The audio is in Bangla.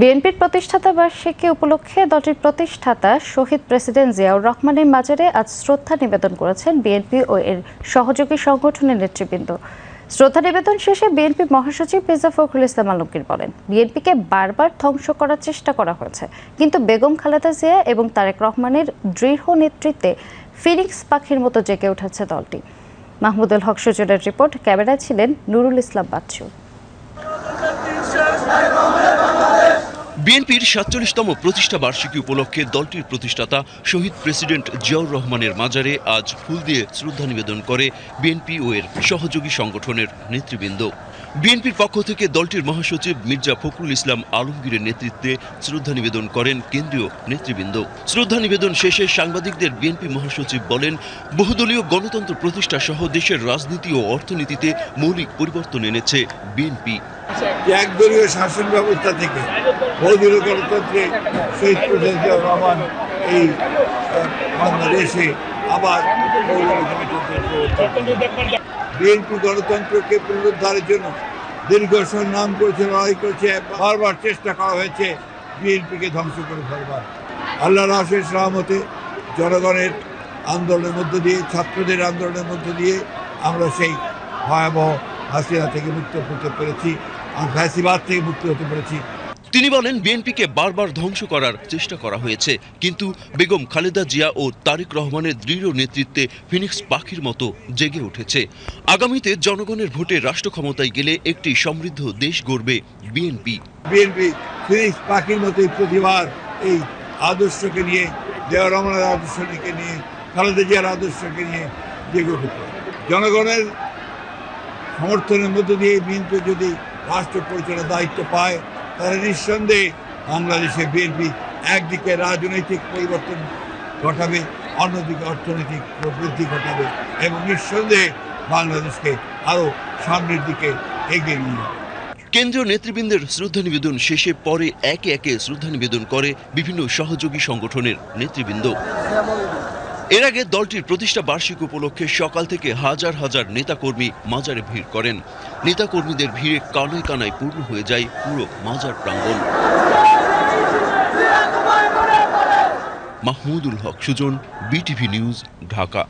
বিএনপির প্রতিষ্ঠাতা বার্ষিকী উপলক্ষে দলটির প্রতিষ্ঠাতা শহীদ প্রেসিডেন্ট জিয়াউর রহমানের মাজারে আজ শ্রদ্ধা নিবেদন করেছেন বিএনপি ও এর সহযোগী সংগঠনের নেতৃবৃন্দ। শ্রদ্ধা নিবেদন শেষে বিএনপি মহাসচিব মির্জা ফখরুল ইসলাম আলমগীর বলেন, বিএনপিকে বারবার ধ্বংস করার চেষ্টা করা হয়েছে। কিন্তু বেগম খালেদা জিয়া এবং তারেক রহমানের দৃঢ় নেতৃত্বে ফিনিক্স পাখির মতো জেগে উঠেছে দলটি। মাহমুদুল হক সুজনের রিপোর্ট, ক্যামেরায় ছিলেন নুরুল ইসলাম বাচ্চু। বিএনপির সাতচল্লিশতম প্রতিষ্ঠা বার্ষিকী উপলক্ষে দলটির প্রতিষ্ঠাতা শহীদ প্রেসিডেন্ট জিয়াউর রহমানের মাজারে আজ ফুল দিয়ে শ্রদ্ধা নিবেদন করে বিএনপি ও এর সহযোগী সংগঠনের নেতৃবৃন্দ। বিএনপির পক্ষ থেকে দলটির মহাসচিব মির্জা ফখরুল ইসলাম আলমগীরের নেতৃত্বে শ্রদ্ধা নিবেদন করেন কেন্দ্রীয় নেতৃবৃন্দ। শ্রদ্ধা নিবেদন শেষে সাংবাদিকদের বিএনপি মহাসচিব বলেন, বহুদলীয় গণতন্ত্র প্রতিষ্ঠা সহ দেশের রাজনীতি ও অর্থনীতিতে মৌলিক পরিবর্তন এনেছে বিএনপি। একদলীয় শাসন ব্যবস্থা থেকে বহুদলীয় গণতন্ত্রে শহীদ জিয়াউর রহমান এই বাংলাদেশে আবার। বিএনপি গণতন্ত্রকে পুনরুদ্ধারের জন্য দীর্ঘ সংগ্রাম করেছে, লড়াই করেছে, বারবার চেষ্টা করা হয়েছে বিএনপিকে ধ্বংস করে ফেলবার আল্লাহ আশেষ রহমতে জনগণের আন্দোলনের মধ্য দিয়ে, ছাত্রদের আন্দোলনের মধ্য দিয়ে আমরা সেই ভয়াবহ হাসিনা থেকে মুক্ত হতে পেরেছি আর ফ্যাসিবাদ থেকে মুক্ত হতে পেরেছি। তিনি বলেন বিএনপিকে বারবার ধ্বংস করার চেষ্টা করা হয়েছে কিন্তু বেগম খালেদা জিয়া ও তারেক রহমানের দৃঢ় নেতৃত্বে ফিনিক্স পাখির মতো জেগে উঠেছে। আগামীতে জনগণের ভোটে রাষ্ট্র ক্ষমতায় গেলে একটি সমৃদ্ধ দেশ গড়বে বিএনপি। বিএনপি ফিনিক্স পাখির মতোই প্রতিবার এই আদর্শকে নিয়ে দেওয়া রহমানের আদর্শকে নিয়ে খালেদা জিয়ার আদর্শকে নিয়ে জেগে উঠেছে। জনগণের সমর্থনের মধ্য দিয়ে বিএনপি যদি রাষ্ট্র পরিচালনার দায়িত্ব পায়, তাহলে নিঃসন্দেহে বাংলাদেশে বিএনপি একদিকে রাজনৈতিক পরিবর্তন ঘটাবে, অন্যদিকে অর্থনৈতিক প্রবৃদ্ধি ঘটাবে এবং নিঃসন্দেহে বাংলাদেশকে আরও সামনের দিকে এগিয়ে নিয়ে যাবে। কেন্দ্রীয় নেতৃবৃন্দের শ্রদ্ধা নিবেদন শেষে পরে একে একে শ্রদ্ধা নিবেদন করে বিভিন্ন সহযোগী সংগঠনের নেতৃবৃন্দ। এর আগে দলটির প্রতিষ্ঠা বার্ষিক উপলক্ষে সকাল থেকে হাজার হাজার নেতাকর্মী মাজারে ভিড় করেন। নেতাকর্মীদের ভিড়ে কানায় কানায় পূর্ণ হয়ে যায় পুরো মাজার প্রাঙ্গণ। Mahmudul Haque, Sujon, BTV news, Dhaka.